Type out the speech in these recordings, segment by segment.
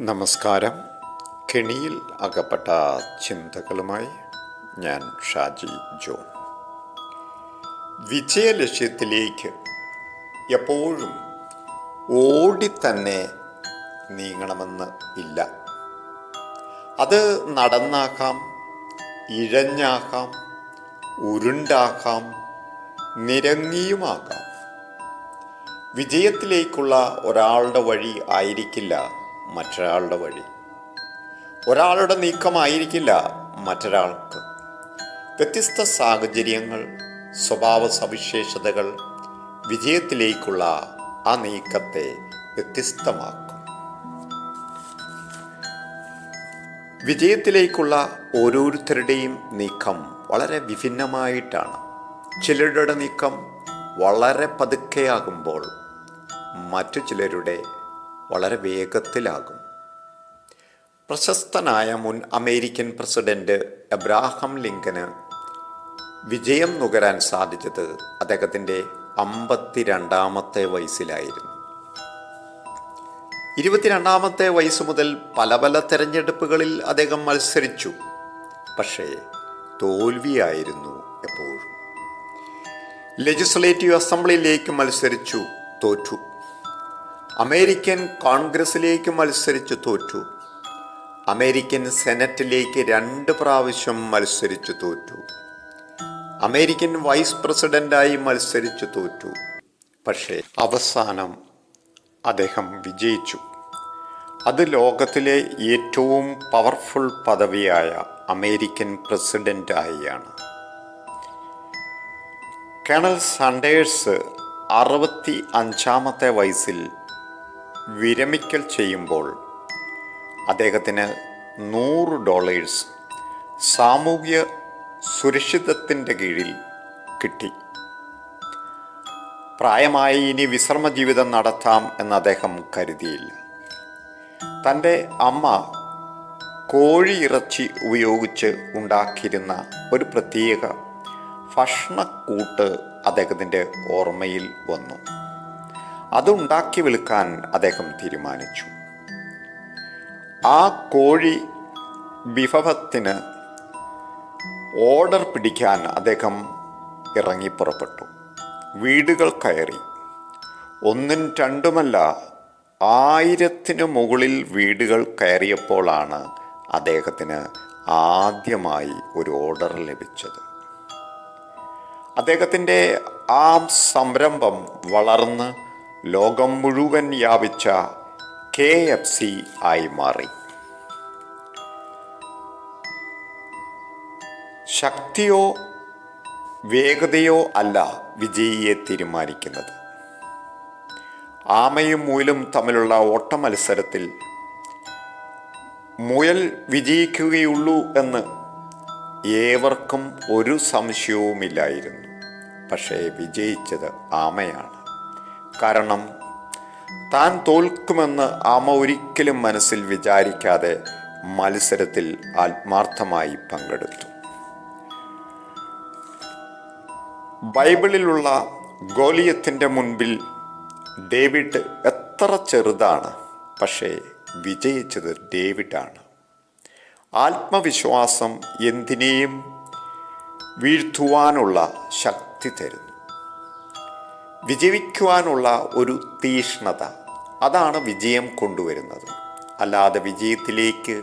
നമസ്കാരം. കെണിയിൽ അകപ്പെട്ട ചിന്തകളുമായി ഞാൻ ഷാജി ജോൺ. വിജയലക്ഷ്യത്തിലേക്ക് എപ്പോഴും ഓടി തന്നെ നീങ്ങണമെന്ന് ഇല്ല. അത് നടന്നാക്കാം ഇഴഞ്ഞാക്കാം ഉരുണ്ടാക്കാം നിരങ്ങിയുമാക്കാം വിജയത്തിലേക്കുള്ള ഒരാളുടെ വഴി ആയിരിക്കില്ല മറ്റൊരാളുടെ വഴി. ഒരാളുടെ നീക്കമായിരിക്കില്ല മറ്റൊരാൾക്ക്. വ്യത്യസ്ത സാഹചര്യങ്ങൾ സ്വഭാവ സവിശേഷതകൾ വിജയത്തിലേക്കുള്ള ആ നീക്കത്തെ വ്യത്യസ്തമാക്കും. വിജയത്തിലേക്കുള്ള ഓരോരുത്തരുടെയും നീക്കം വളരെ വിഭിന്നമായിട്ടാണ്. ചിലരുടെ നീക്കം വളരെ പതുക്കെയാകുമ്പോൾ മറ്റു ചിലരുടെ വളരെ വേഗത്തിലാകും. പ്രശസ്തനായ മുൻ അമേരിക്കൻ പ്രസിഡന്റ് എബ്രാഹം ലിങ്കന് വിജയം നുകരാൻ സാധിച്ചത് അദ്ദേഹത്തിന്റെ അമ്പത്തിരണ്ടാമത്തെ വയസ്സിലായിരുന്നു. ഇരുപത്തിരണ്ടാമത്തെ വയസ്സ് മുതൽ പല പല തെരഞ്ഞെടുപ്പുകളിൽ അദ്ദേഹം മത്സരിച്ചു. പക്ഷേ തോൽവിയായിരുന്നു എപ്പോഴും. ലെജിസ്ലേറ്റീവ് അസംബ്ലിയിലേക്ക് മത്സരിച്ചു തോറ്റു. അമേരിക്കൻ കോൺഗ്രസിലേക്ക് മത്സരിച്ച് തോറ്റു. അമേരിക്കൻ സെനറ്റിലേക്ക് രണ്ട് പ്രാവശ്യം മത്സരിച്ചു തോറ്റു. അമേരിക്കൻ വൈസ് പ്രസിഡന്റായി മത്സരിച്ചു തോറ്റു. പക്ഷേ അവസാനം അദ്ദേഹം വിജയിച്ചു. അത് ലോകത്തിലെ ഏറ്റവും പവർഫുൾ പദവിയായ അമേരിക്കൻ പ്രസിഡന്റായാണ്. കേണൽ സണ്ടേഴ്സ് അറുപത്തി അഞ്ചാമത്തെ വയസ്സിൽ വിരമിക്കൽ ചെയ്യുമ്പോൾ അദ്ദേഹത്തിന് നൂറ് ഡോളേഴ്സ് സാമൂഹ്യ സുരക്ഷിതത്തിന്റെ കീഴിൽ കിട്ടി. പ്രായമായി ഇനി വിശ്രമ ജീവിതം നടത്താം എന്ന് അദ്ദേഹം കരുതിയില്ല. തന്റെ അമ്മ കോഴിയിറച്ചി ഉപയോഗിച്ച് ഉണ്ടാക്കിയിരുന്ന ഒരു പ്രത്യേക ഭക്ഷണക്കൂട്ട് അദ്ദേഹത്തിന്റെ ഓർമ്മയിൽ വന്നു. അതുണ്ടാക്കി വിൽക്കാൻ അദ്ദേഹം തീരുമാനിച്ചു. ആ കോഴി വിഭവത്തിന് ഓർഡർ പിടിക്കാൻ അദ്ദേഹം ഇറങ്ങി പുറപ്പെട്ടു. വീടുകൾ കയറി. ഒന്നും രണ്ടുമല്ല ആയിരത്തിന് മുകളിൽ വീടുകൾ കയറിയപ്പോഴാണ് അദ്ദേഹത്തിന് ആദ്യമായി ഒരു ഓർഡർ ലഭിച്ചത്. അദ്ദേഹത്തിന്റെ ആ സംരംഭം വളർന്ന് ലോകം മുഴുവൻ വ്യാപിച്ച കെ എഫ് സി ആയി മാറി. ശക്തിയോ വേഗതയോ അല്ല വിജയിയെ തീരുമാനിക്കുന്നത്. ആമയും മുയലും തമ്മിലുള്ള ഓട്ട മത്സരത്തിൽ മുയൽ വിജയിക്കുകയുള്ളൂ എന്ന് ഏവർക്കും ഒരു സംശയവുമില്ലായിരുന്നു. പക്ഷേ വിജയിച്ചത് ആമയാണ്. കാരണം താൻ തോൽക്കുമെന്ന് അമ്മ ഒരിക്കലും മനസ്സിൽ വിചാരിക്കാതെ മത്സരത്തിൽ ആത്മാർത്ഥമായി പങ്കെടുത്തു. ബൈബിളിലുള്ള ഗോലിയത്തിന്റെ മുൻപിൽ ഡേവിഡ് എത്ര ചെറുതാണ് പക്ഷേ വിജയിച്ചത് ഡേവിഡാണ്. ആത്മവിശ്വാസം എന്തിനേയും വീഴ്ത്തുവാനുള്ള ശക്തി തരുന്നു. വിജയിക്കുവാനുള്ള ഒരു തീഷ്ണത. അതാണ് വിജയം കൊണ്ടുവരുന്നത്. അല്ലാതെ വിജയത്തിലേക്ക്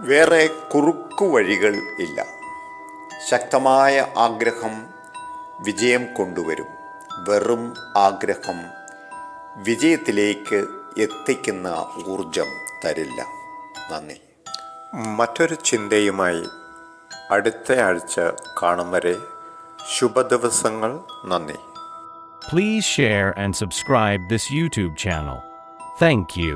വേറെ കുറുക്കു വഴികൾ ഇല്ല. ശക്തമായ ആഗ്രഹം വിജയം കൊണ്ടുവരും. വെറും ആഗ്രഹം വിജയത്തിലേക്ക് എത്തിക്കുന്ന ഊർജം തരില്ല. നന്ദി. മറ്റൊരു ചിന്തയുമായി അടുത്ത ആഴ്ച കാണും വരെ ശുഭദിവസങ്ങൾ നന്ദി Please share and subscribe this YouTube channel. Thank you.